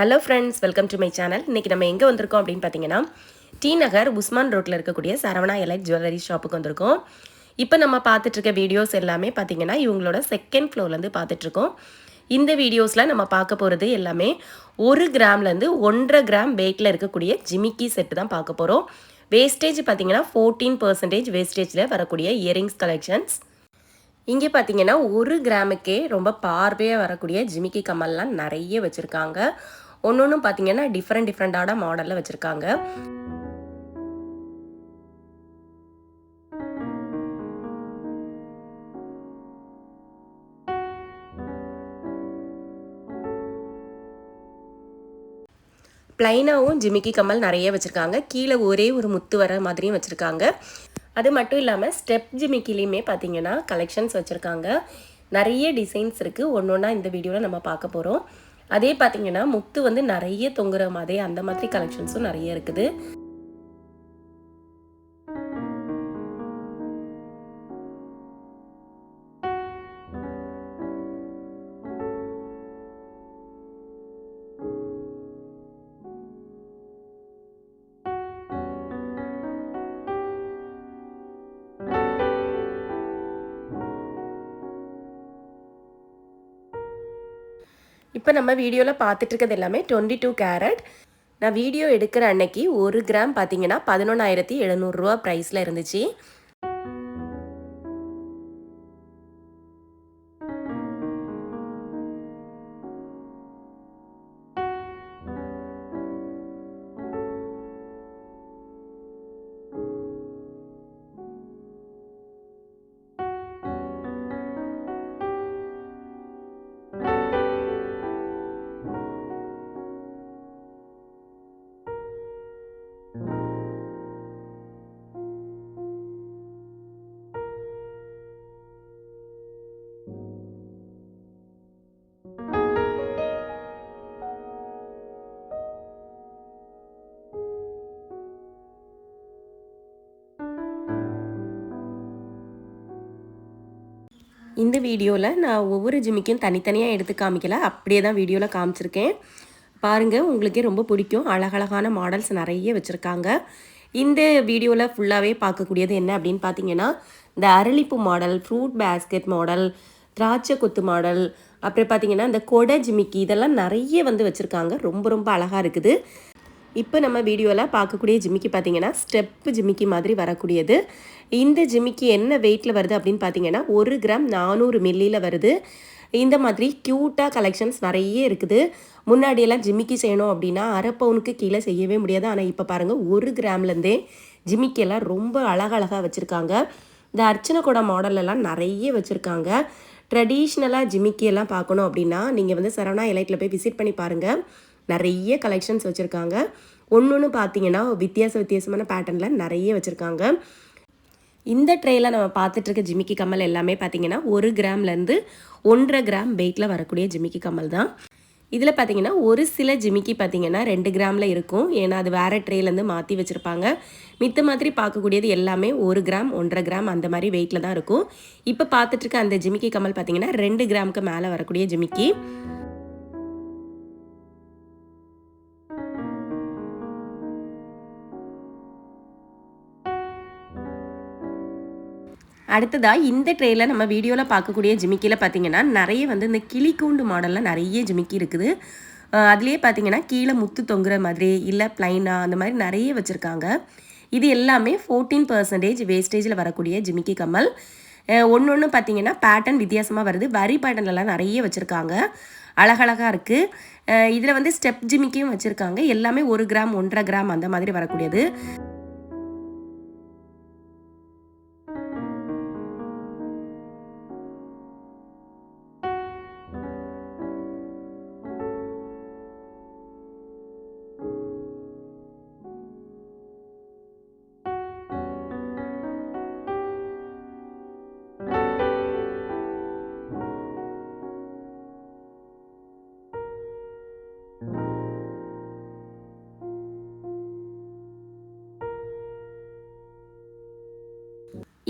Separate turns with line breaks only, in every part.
Hello friends welcome to my channel இன்றைக்கி நம்ம எங்கே வந்திருக்கோம் அப்படின்னு பார்த்தீங்கன்னா டி நகர் உஸ்மான் ரோட்டில் இருக்கக்கூடிய சரவணா எலைட் ஜுவல்லரி ஷாப்புக்கு வந்திருக்கோம். இப்போ நம்ம பார்த்துட்ருக்க வீடியோஸ் எல்லாமே பார்த்தீங்கன்னா இவங்களோட செகண்ட் ஃப்ளோர்லேருந்து பார்த்துட்ருக்கோம் இந்த வீடியோஸில் நம்ம பார்க்க போகிறது எல்லாமே ஒரு கிராம்லேருந்து ஒன்றரை கிராம் வெயிட்டில் இருக்கக்கூடிய ஜிமிக்கி செட்டு தான் பார்க்க போகிறோம் வேஸ்டேஜ் பார்த்தீங்கன்னா ஃபோர்டீன் பர்சன்டேஜ் வேஸ்டேஜில் வரக்கூடிய இயரிங்ஸ் கலெக்ஷன்ஸ் இங்கே பார்த்தீங்கன்னா ஒரு கிராமுக்கே ரொம்ப பார்வையாக வரக்கூடிய ஜிமிக்கி கமல்லாம் நிறைய வச்சுருக்காங்க. ஒன்று ஒன்றும் பார்த்தீங்கன்னா டிஃப்ரெண்ட் டிஃப்ரெண்டான மாடலில் வச்சுருக்காங்க. ப்ளைனாகவும் ஜிமிக்கி கம்மல் நிறைய வச்சுருக்காங்க. கீழே ஒரே ஒரு முத்து வர மாதிரியும் வச்சுருக்காங்க. அது மட்டும் இல்லாமல் ஸ்டெப் ஜிமிக்கிலையுமே பார்த்தீங்கன்னா கலெக்ஷன்ஸ் வச்சுருக்காங்க. நிறைய டிசைன்ஸ் இருக்குது ஒன்று ஒன்றா இந்த வீடியோவில் நம்ம பார்க்க போகிறோம் அதே பார்த்தீங்கன்னா முத்து வந்து நிறைய தொங்குற மாதிரி அந்த மாதிரி கலெக்ஷன்ஸும் நிறைய இருக்குது. இப்போ நம்ம வீடியோவில் பார்த்துட்டு இருக்கிறது எல்லாமே டுவெண்ட்டி டூ கேரட் நான் வீடியோ எடுக்கிற அன்னைக்கு ஒரு கிராம் பார்த்தீங்கன்னா பதினொன்றாயிரத்தி எழுநூறுரூவா ப்ரைஸில் இருந்துச்சு. இந்த வீடியோவில் நான் ஒவ்வொரு ஜிம்மிக்கும் தனித்தனியாக எடுத்து காமிக்கல. அப்படியே தான் வீடியோவில் காமிச்சிருக்கேன். பாருங்கள் உங்களுக்கே ரொம்ப பிடிக்கும். அழகழகான மாடல்ஸ் நிறைய வச்சுருக்காங்க. இந்த வீடியோவில் ஃபுல்லாகவே பார்க்கக்கூடியது என்ன அப்படின்னு பார்த்தீங்கன்னா இந்த அரளிப்பு மாடல் ஃப்ரூட் பேஸ்கெட் மாடல் திராட்சை கொத்து மாடல் அப்புறம் பார்த்தீங்கன்னா இந்த கொடை ஜிமிக்கி இதெல்லாம் நிறைய வந்து வச்சுருக்காங்க. ரொம்ப ரொம்ப அழகாக இருக்குது. இப்போ நம்ம வீடியோவில் பார்க்கக்கூடிய ஜிமிக்கி பார்த்தீங்கன்னா ஸ்டெப்பு ஜிமிக்கி மாதிரி வரக்கூடியது. இந்த ஜிமிக்கி என்ன வெயிட்டில் வருது அப்படின்னு பார்த்தீங்கன்னா ஒரு கிராம் நானூறு மில்லியில் வருது. இந்த மாதிரி க்யூட்டாக கலெக்ஷன்ஸ் நிறைய இருக்குது. முன்னாடியெல்லாம் ஜிமிக்கி செய்யணும் அப்படின்னா அரை பவுனுக்கு கீழே செய்யவே முடியாது. ஆனால் இப்போ பாருங்கள் ஒரு கிராம்லேருந்தே ஜிமிக்கியெல்லாம் ரொம்ப அழகழகாக வச்சுருக்காங்க. இந்த அர்ச்சனை கூட மாடலெல்லாம் நிறைய வச்சுருக்காங்க. ட்ரெடிஷ்னலாக ஜிமிக்கியெல்லாம் பார்க்கணும் அப்படின்னா நீங்கள் வந்து சரவணா எலைட்டில் போய் விசிட் பண்ணி பாருங்கள் நிறைய கலெக்ஷன்ஸ் வச்சுருக்காங்க. ஒன்று ஒன்று பார்த்தீங்கன்னா வித்தியாச வித்தியாசமான பேட்டர்னில் நிறைய வச்சுருக்காங்க. இந்த ட்ரேயில் நம்ம பார்த்துட்ருக்க ஜிமிக்கி கம்மல் எல்லாமே பார்த்தீங்கன்னா ஒரு கிராம்லேருந்து ஒன்றரை கிராம் வெயிட்டில் வரக்கூடிய ஜிமிக்கி கம்மல் தான். இதில் பார்த்தீங்கன்னா ஒரு சில ஜிமிக்கி பார்த்தீங்கன்னா ரெண்டு கிராமில் இருக்கும். ஏன்னா அது வேறு ட்ரேலேருந்து மாற்றி வச்சுருப்பாங்க. மித்த மாதிரி பார்க்கக்கூடியது எல்லாமே ஒரு கிராம் ஒன்றரை கிராம் அந்த மாதிரி வெயிட்டில் தான் இருக்கும். இப்போ பார்த்துட்ருக்க அந்த ஜிமிக்கி கம்மல் பார்த்தீங்கன்னா ரெண்டு கிராமுக்கு மேலே வரக்கூடிய ஜிமிக்கி. அடுத்ததாக இந்த ட்ரேயில் நம்ம வீடியோவில் பார்க்கக்கூடிய ஜிமிக்கியில் பார்த்தீங்கன்னா நிறைய வந்து இந்த கிளிக்கூண்டு மாடலில் நிறைய ஜிமிக்கி இருக்குது. அதுலேயே பார்த்தீங்கன்னா கீழே முத்து தொங்குற மாதிரி இல்லை ப்ளைனாக அந்த மாதிரி நிறைய வச்சுருக்காங்க. இது எல்லாமே ஃபோர்டீன் பர்சன்டேஜ் வேஸ்டேஜில் வரக்கூடிய ஜிமிக்கி கம்மல். ஒன்று ஒன்று பார்த்தீங்கன்னா பேட்டர்ன் வித்தியாசமாக வருது. வரி பேட்டர்ன்லாம் நிறைய வச்சுருக்காங்க. அழகழகாக இருக்குது இதில் வந்து ஸ்டெப் ஜிமிக்கியும் வச்சுருக்காங்க. எல்லாமே ஒரு கிராம் ஒன்றரை கிராம் அந்த மாதிரி வரக்கூடியது.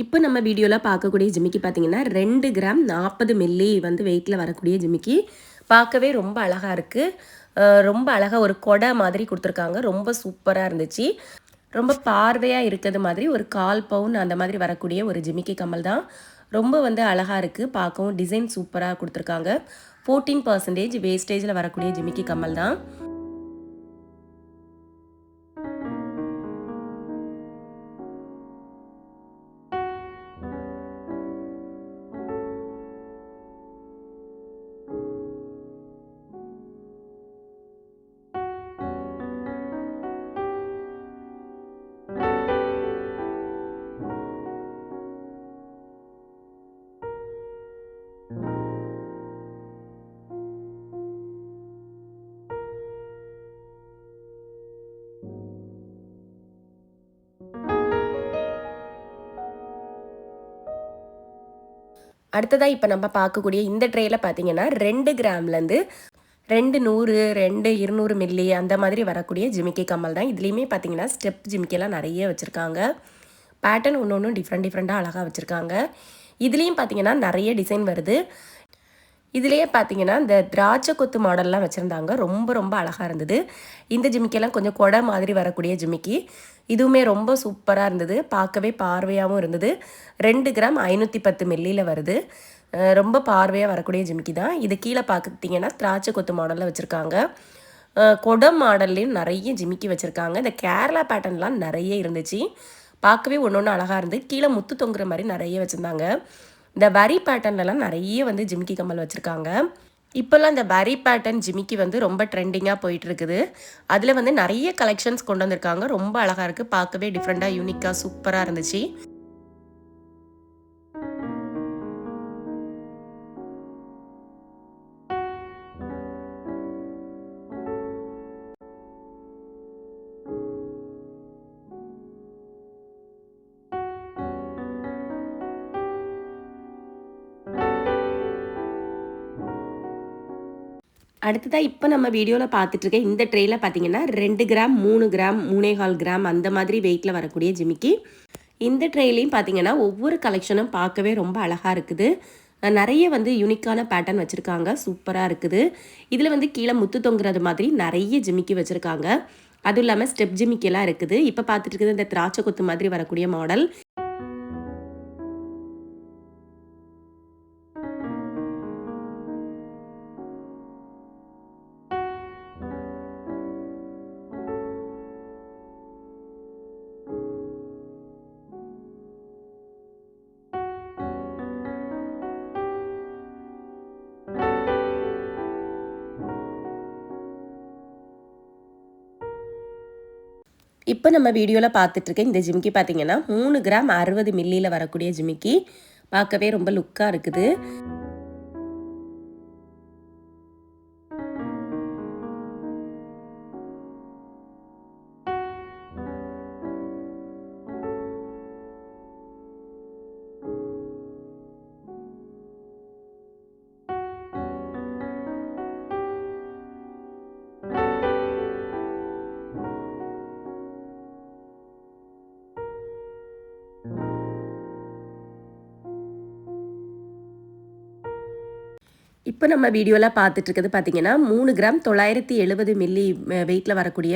இப்போ நம்ம வீடியோவில் பார்க்கக்கூடிய ஜிமிக்கி பார்த்தீங்கன்னா ரெண்டு கிராம் நாற்பது மில்லி வந்து வெயிட்டில் வரக்கூடிய ஜிமிக்கி. பார்க்கவே ரொம்ப அழகாக இருக்குது ரொம்ப அழகாக ஒரு கொடை மாதிரி கொடுத்துருக்காங்க. ரொம்ப சூப்பராக இருந்துச்சு. ரொம்ப பார்வையாக இருக்கிறது மாதிரி ஒரு கால் பவுன் அந்த மாதிரி வரக்கூடிய ஒரு ஜிமிக்கி கம்மல் தான். ரொம்ப வந்து அழகாக இருக்குது பார்க்கவும் டிசைன் சூப்பராக கொடுத்துருக்காங்க. ஃபோர்டீன் பர்சன்டேஜ் வேஸ்டேஜில் வரக்கூடிய ஜிமிக்கி கம்மல் தான். அடுத்ததாக இப்போ நம்ம பார்க்கக்கூடிய இந்த ட்ரேயில் பார்த்தீங்கன்னா ரெண்டு கிராம்லேருந்து ரெண்டு நூறு ரெண்டு இருநூறு மில்லி அந்த மாதிரி வரக்கூடிய ஜிமிக்கி கம்மல் தான். இதுலேயுமே பார்த்தீங்கன்னா ஸ்டெப் ஜிமிக்கிலாம் நிறைய வச்சுருக்காங்க. பேட்டர்ன் ஒன்று ஒன்று டிஃப்ரெண்ட் டிஃப்ரெண்ட்டாக அழகாக வச்சுருக்காங்க. இதுலேயும் பார்த்தீங்கன்னா நிறைய டிசைன் வருது. இதுலேயே பார்த்தீங்கன்னா இந்த திராட்சை கொத்து மாடல்லாம் வச்சுருந்தாங்க. ரொம்ப ரொம்ப அழகாக இருந்தது. இந்த ஜிமிக்கெல்லாம் கொஞ்சம் கொடை மாதிரி வரக்கூடிய ஜிமிக்கி. இதுவுமே ரொம்ப சூப்பராக இருந்தது. பார்க்கவே பார்வையாகவும் இருந்தது. ரெண்டு கிராம் ஐநூற்றி பத்து மில்லியில் வருது. ரொம்ப பார்வையாக வரக்கூடிய ஜிமிக்கி தான். இது கீழே பார்த்துட்டிங்கன்னா திராட்சை கொத்து மாடலில் வச்சுருக்காங்க. கொடை மாடல்லையும் நிறைய ஜிமிக்கி வச்சுருக்காங்க. இந்த கேரளா பேட்டர்ன்லாம் நிறைய இருந்துச்சு. பார்க்கவே ஒன்று ஒன்று அழகாக இருந்து கீழே முத்து தொங்குற மாதிரி நிறைய வச்சுருந்தாங்க. இந்த வரி பேட்டர்ன்லலாம் நிறைய வந்து ஜிமிக்கி கம்மல் வச்சுருக்காங்க. இப்போல்லாம் இந்த வரி பேட்டர்ன் ஜிமிக்கி வந்து ரொம்ப ட்ரெண்டிங்காக போயிட்டுருக்குது. அதில் வந்து நிறைய கலெக்ஷன்ஸ் கொண்டு வந்திருக்காங்க. ரொம்ப அழகாக இருக்குது பார்க்கவே டிஃப்ரெண்ட்டாக யூனிக்காக சூப்பராக இருந்துச்சு. அடுத்ததாக இப்போ நம்ம வீடியோவில் பார்த்துட்ருக்கேன் இந்த ட்ரேயில் பார்த்தீங்கன்னா ரெண்டு கிராம் மூணு கிராம் மூணே கால் கிராம் அந்த மாதிரி வெயிட்டில் வரக்கூடிய ஜிமிக்கி. இந்த ட்ரேலையும் பார்த்தீங்கன்னா ஒவ்வொரு கலெக்ஷனும் பார்க்கவே ரொம்ப அழகாக இருக்குது. நிறைய வந்து யூனிக்கான பேட்டர்ன் வச்சுருக்காங்க. சூப்பராக இருக்குது. இதில் வந்து கீழே முத்து தொங்குறது மாதிரி நிறைய ஜிமிக்கி வச்சுருக்காங்க. அதுவும் இல்லாமல் ஸ்டெப் ஜிமிக்கெல்லாம் இருக்குது. இப்போ பார்த்துட்டு இருக்குது இந்த திராட்சை கொத்து மாதிரி வரக்கூடிய மாடல் இப்போ நம்ம வீடியோவில் பார்த்துட்ருக்க இந்த ஜிமிக்கி பார்த்தீங்கன்னா மூணு கிராம் அறுபது மில்லியில் வரக்கூடிய ஜிமிக்கி. பார்க்கவே ரொம்ப லுக்காக இருக்குது. இப்போ நம்ம வீடியோலாம் பார்த்துட்டு பார்த்திங்கன்னா பார்த்தீங்கன்னா மூணு கிராம் தொள்ளாயிரத்தி எழுபது மில்லி வெயிட்டில் வரக்கூடிய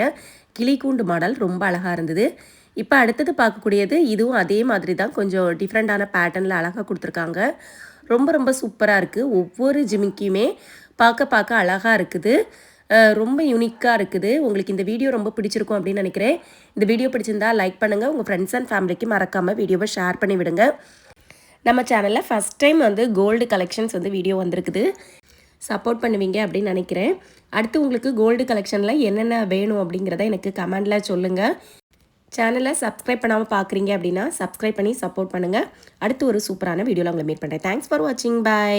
கிளிக்கூண்டு மாடல் ரொம்ப அழகாக இருந்தது. இப்போ அடுத்தது பார்க்கக்கூடியது இதுவும் அதே மாதிரி தான் கொஞ்சம் டிஃப்ரெண்ட்டான பேட்டர்னில் அழகாக கொடுத்துருக்காங்க. ரொம்ப ரொம்ப சூப்பராக இருக்குது ஒவ்வொரு ஜிமிக்கியுமே பார்க்க பார்க்க அழகாக இருக்குது. ரொம்ப யூனிக்காக இருக்குது. உங்களுக்கு இந்த வீடியோ ரொம்ப பிடிச்சிருக்கும் அப்படின்னு நினைக்கிறேன். இந்த வீடியோ பிடிச்சிருந்தா லைக் பண்ணுங்கள் உங்கள் ஃப்ரெண்ட்ஸ் அண்ட் ஃபேமிலிக்கு மறக்காமல் வீடியோவை ஷேர் பண்ணி விடுங்க நம்ம சேனலில் ஃபஸ்ட் டைம் வந்து கோல்டு கலெக்ஷன்ஸ் வந்து வீடியோ வந்திருக்குது. சப்போர்ட் பண்ணுவீங்க அப்படின்னு நினைக்கிறேன். அடுத்து உங்களுக்கு கோல்டு கலெக்ஷனில் என்னென்ன வேணும் அப்படிங்கிறத எனக்கு கமெண்டில் சொல்லுங்கள் சேனலை சப்ஸ்கிரைப் பண்ணாமல் பார்க்குறீங்க அப்படின்னா சப்ஸ்கிரைப் பண்ணி சப்போர்ட் பண்ணுங்கள் அடுத்து ஒரு சூப்பரான வீடியோவில் உங்களை மீட் பண்ணுறேன் தேங்க்ஸ் ஃபார் வாட்சிங் பை